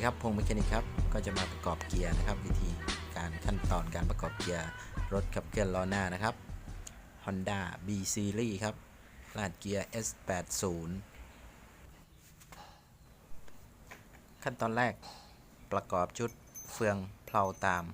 ดีครับพงศ์เมคานิกครับ ก็จะมาประกอบเกียร์นะครับ วิธีการขั้นตอนการประกอบเกียร์รถขับเคลื่อนล้อหน้านะครับ Honda B Series ครับรหัสเกียร์ S80 ขั้นตอนแรกประกอบชุดเฟืองเพลาตาม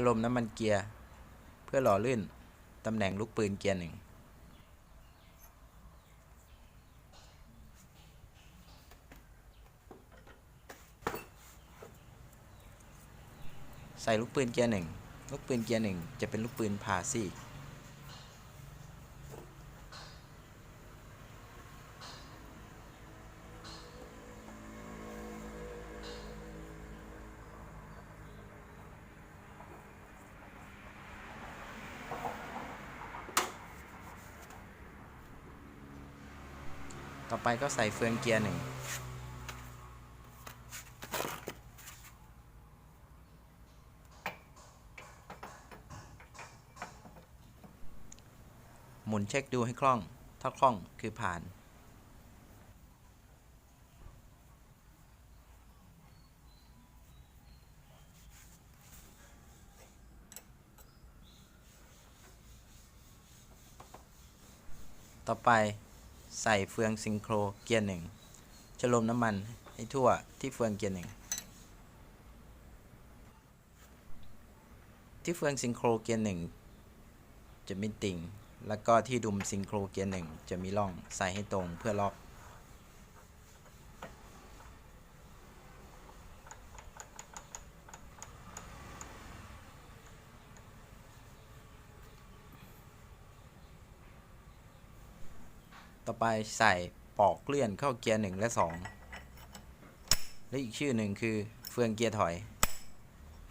ชลมน้ำมันเกียร์ เพื่อหล่อลื่น ตำแหน่งลูกปืนเกียร์หนึ่งใส่ลูกปืนเกียร์หนึ่งลูกปืนเกียร์หนึ่งจะเป็นลูกปืนพาซี่ ต่อไปก็ใส่เฟืองเกียร์หนึ่งหมุนเช็คดูให้คล่อง ถ้าคล่องคือผ่าน ต่อไป ใส่เฟืองซิงโครเกียร์หนึ่งจะลมน้ำมันให้ทั่วที่เฟืองเกียร์หนึ่งที่เฟืองซิงโครเกียร์หนึ่งจะมีติ่ง แล้วก็ที่ดุมซิงโครเกียร์หนึ่งจะมีร่องใส่ให้ตรงเพื่อล็อก ต่อไปใส่ปอกเลื่อนเข้าเกียร์หนึ่งและสองและอีกชื่อหนึ่งคือเฟืองเกียร์ถอย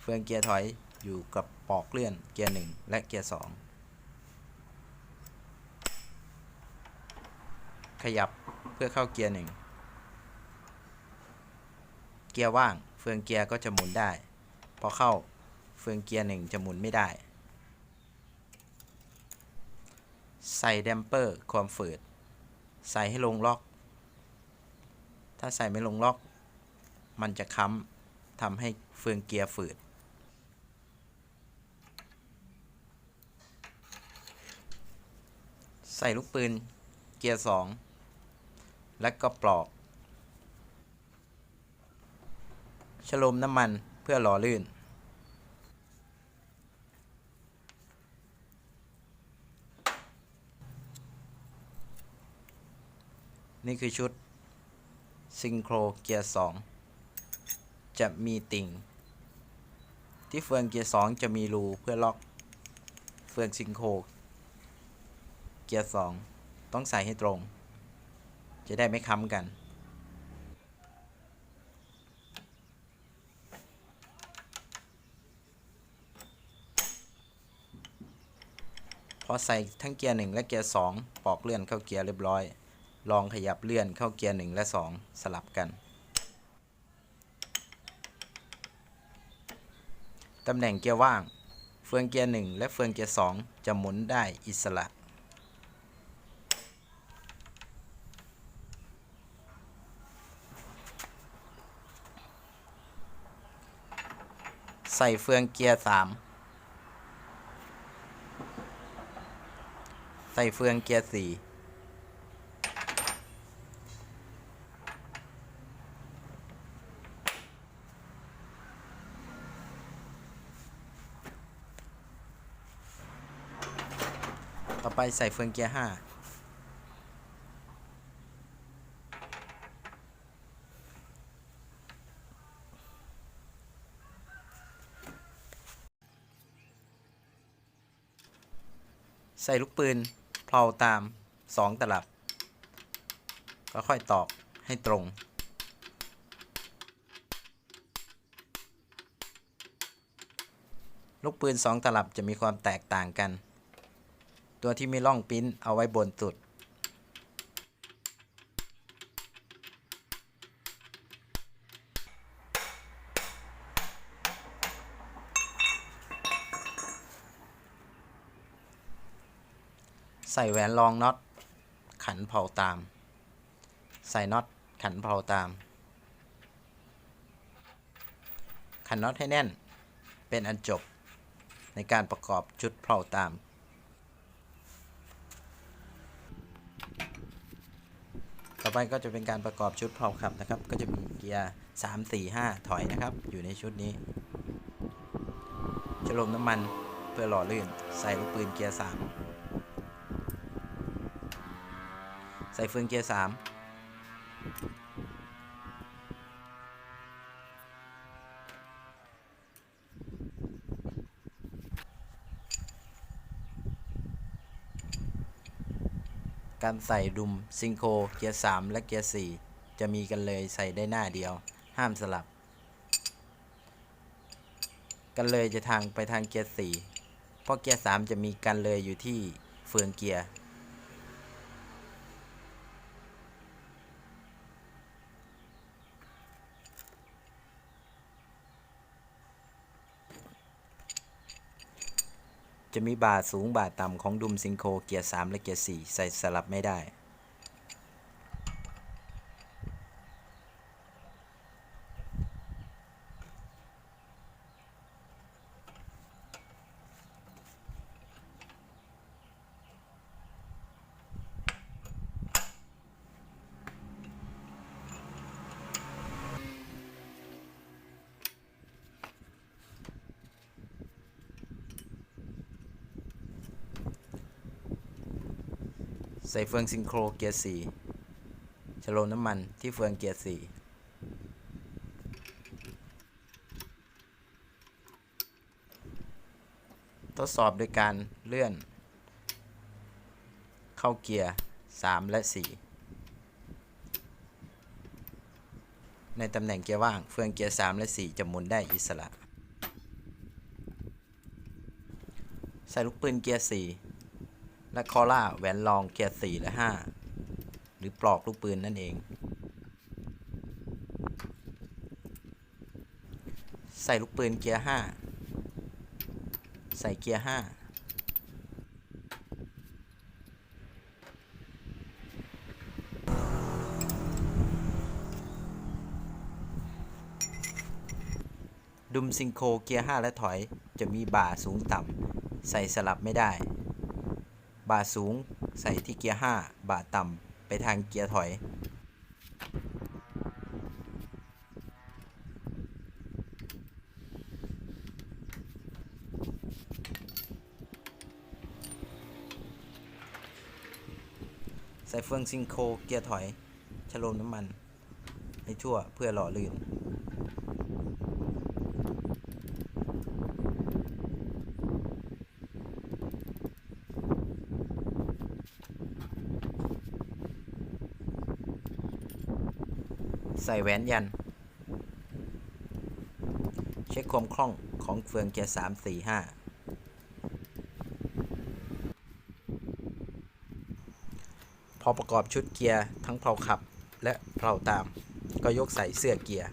เฟืองเกียร์ถอยอยู่กับปอกเลื่อนเกียร์หนึ่งและเกียร์สองขยับเพื่อเข้าเกียร์หนึ่งเกียร์ว่าง เฟืองเกียร์ก็จะหมุนได้ พอเข้าเฟืองเกียร์หนึ่งจะหมุนไม่ได้ ใส่แดมเปอร์ความฝืด ใส่ให้ลงล็อก ถ้าใส่ไม่ลงล็อก มันจะค้ำทำให้เฟืองเกียร์ฝืด ใส่ลูกปืนเกียร์สองและก็ปลอกฉโลมน้ำมันเพื่อหล่อลื่น นี่คือชุดซิงโครเกียร์2จะมีติ่ง ที่เฟืองเกียร์2จะมีรูเพื่อล็อก เฟืองซิงโครเกียร์2ต้องใส่ให้ตรง จะได้ไม่ค้ำกันพอใส่ทั้งเกียร์1และเกียร์2ปอกเลื่อนเข้าเกียร์เรียบร้อย ลองขยับเลื่อนเข้าเกียร์ 1 และ 2 สลับกัน ตำแหน่งเกียร์ว่าง เฟืองเกียร์ 1 และเฟืองเกียร์ 2 จะหมุนได้อิสระ ใส่เฟืองเกียร์ 3ใส่เฟืองเกียร์4 ต่อไปใส่เฟืองเกียร์5ใส่ลูกปืนเพลาตาม2ตลับ ก็ค่อยตอกให้ตรงลูกปืน 2 ตลับจะมีความแตกต่างกัน ตัวที่มีร่องปิ้นเอาไว้บนสุด ใส่แหวนรองน็อตขันเผาตาม ใส่น็อตขันเผาตาม ขันน็อตให้แน่นเป็นอันจบในการประกอบชุดเผาตาม ไปก็จะเป็นการประกอบชุดเผาขับนะครับ ก็จะมีเกียร์3 4 5ถอยนะครับ อยู่ในชุดนี้ฉลมน้ำมันเพื่อหล่อลื่น ใส่ลูกปืนเกียร์3ใส่เฟืองเกียร์3 การใส่ดุมซิงโครเกียร์ 3 และเกียร์ 4 จะมีกันเลยใส่ได้หน้าเดียว ห้ามสลับ กันเลยจะทางไปทางเกียร์ 4 เพราะเกียร์ 3 จะมีกันเลยอยู่ที่เฟืองเกียร์ จะมีบาทสูงบาทต่ำของดุมซิงโคเกียร์ 3 และเกียร์ 4 ใส่สลับไม่ได้ ใส่เฟืองซิงโครเกียร์4ชโลมน้ำมันที่เฟืองเกียร์4ทดสอบโดยการเลื่อน เข้าเกียร์ 3 และ 4 ในตำแหน่งเกียร์ว่าง เฟืองเกียร์ 3 และ 4 จะหมุนได้อิสระ ใส่ลูกปืนเกียร์ 4 และคอล่าแหวนรองเกียร์4และ 5 หรือปลอกลูกปืนนั่นเอง ใส่ลูกปืนเกียร์ 5 ใส่เกียร์ 5ดุมซิงโคเกียร์ 5 และถอยจะมีบ่าสูงต่ำ ใส่สลับไม่ได้ บ่าสูงใส่ที่เกียร์ 5บ่าต่ำไปทางเกียร์ถอย ใส่เฟืองซิงโคเกียร์ถอยชะโลมน้ำมัน ให้ทั่วเพื่อหล่อลื่น ใส่แหวนยัน เช็คความคล่องของเฟืองเกียร์สามสี่ห้าพอประกอบชุดเกียร์ทั้งเพลาขับและเพลาตาม ก็ยกใส่เสื้อเกียร์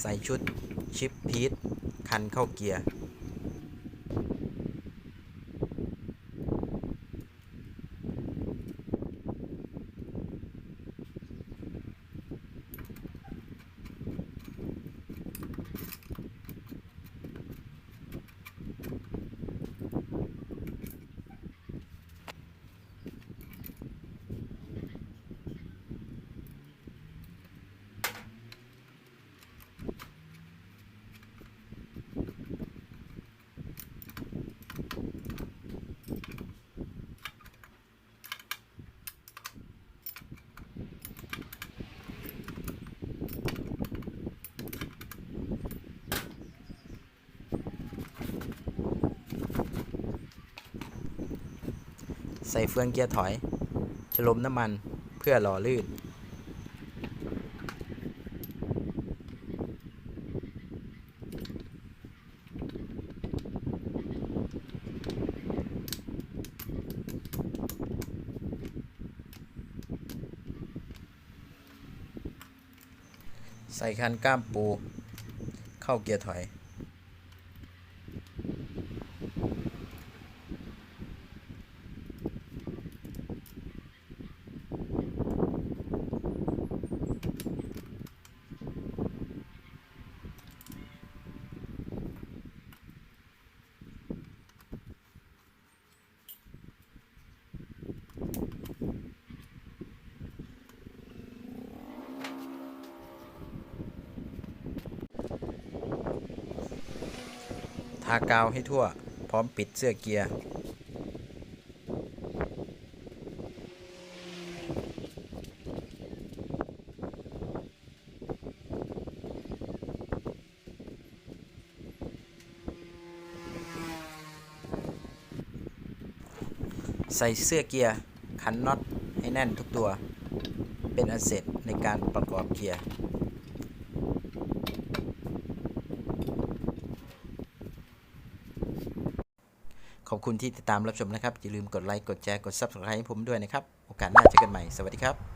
ใส่ชุดชิปพีทคันเข้าเกียร์ ส่เฟืองเกียร์ถอย ชลมน้ำมันเพื่อหล่อลื่น ใส่คันก้ามปู เข้าเกียร์ถอย ทากาวให้ทั่ว พร้อมปิดเสื้อเกียร์ ใส่เสื้อเกียร์ ขันน็อตให้แน่นทุกตัว เป็นอันเสร็จในการประกอบเกียร์ ขอบ คุณที่ติดตามรับชมนะครับอย่าลืมกดไลค์กดแชร์กด Subscribe ให้ผมด้วยนะครับ โอกาสหน้าเจอกันใหม่ สวัสดีครับ